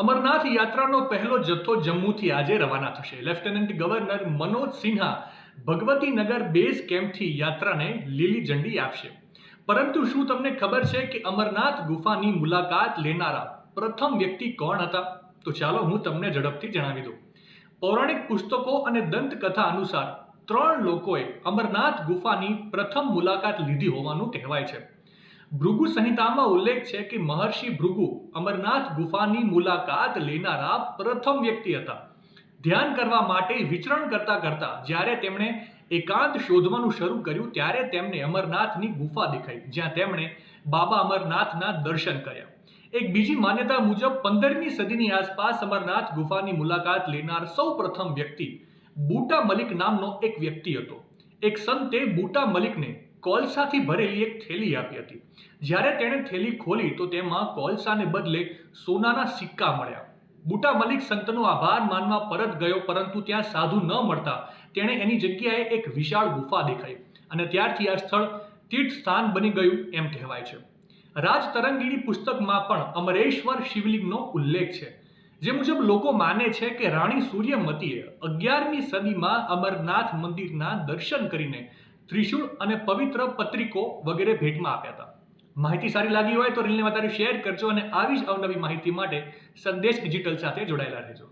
અમરનાથ યાત્રાનો પહેલો જથ્થો જમ્મુથી આજે રવાના થશે. Lieutenant governor Manoj Sinha Bhagwatinagar base કેમ્પથી યાત્રાને લીલી ઝંડી આપશે. પરંતુ શું તમને ખબર છે કે અમરનાથ ગુફાની મુલાકાત લેનારા પ્રથમ વ્યક્તિ કોણ હતા? તો ચાલો હું તમને ઝડપથી જણાવી દઉં. પૌરાણિક પુસ્તકો અને દંતકથા અનુસાર ત્રણ લોકોએ અમરનાથ ગુફાની પ્રથમ મુલાકાત લીધી હોવાનું કહેવાય છે. ભૃગુ સંહિતામાં ઉલ્લેખ છે કે મહર્ષિ ભૃગુ અમરનાથ ગુફાની મુલાકાત લેનારા પ્રથમ વ્યક્તિ હતા. ધ્યાન કરવા માટે વિચરણ કરતા કરતા જ્યારે તેમણે એકાંત શોધવાનું શરૂ કર્યું ત્યારે તેમને અમરનાથની ગુફા દેખાઈ, જ્યાં તેમણે બાબા અમરનાથના દર્શન કર્યા. એક બીજી માન્યતા મુજબ પંદરમી સદીની આસપાસ અમરનાથ ગુફાની મુલાકાત લેનાર સૌ પ્રથમ વ્યક્તિ બુટા મલિક નામનો એક વ્યક્તિ હતો. એક સંતે બુટા મલિકને કોલસાથી ભરેલી એક થેલી આપી હતી. જ્યારે તેણે થેલી ખોલી તો તેમાં કોલસાને બદલે સોનાના સિક્કા મળ્યા. બુટા મલિક સંતનો આભાર માનવા પરત ગયો, પરંતુ ત્યાં સાધુ ન મળતા. તેણે એની જગ્યાએ એક વિશાળ ગુફા દેખાઈ અને ત્યારથી આ સ્થળ તીર્થ સ્થાન બની ગયું એમ કહેવાય છે. રાજ તરંગીણી પુસ્તકમાં પણ અમરેશ્વર શિવલિંગનો ઉલ્લેખ છે, જે મુજબ લોકો માને છે કે રાણી સૂર્યમતીએ અગિયારમી સદીમાં અમરનાથ મંદિરના દર્શન કરીને ત્રિશૂળ અને પવિત્ર પત્રિકો વગેરે ભેટમાં આપ્યા હતા. માહિતી સારી લાગી હોય તો રીલને વધારે શેર કરજો અને આવી જ અવનવી માહિતી માટે સંદેશ ડિજિટલ સાથે જોડાયેલા રહેજો.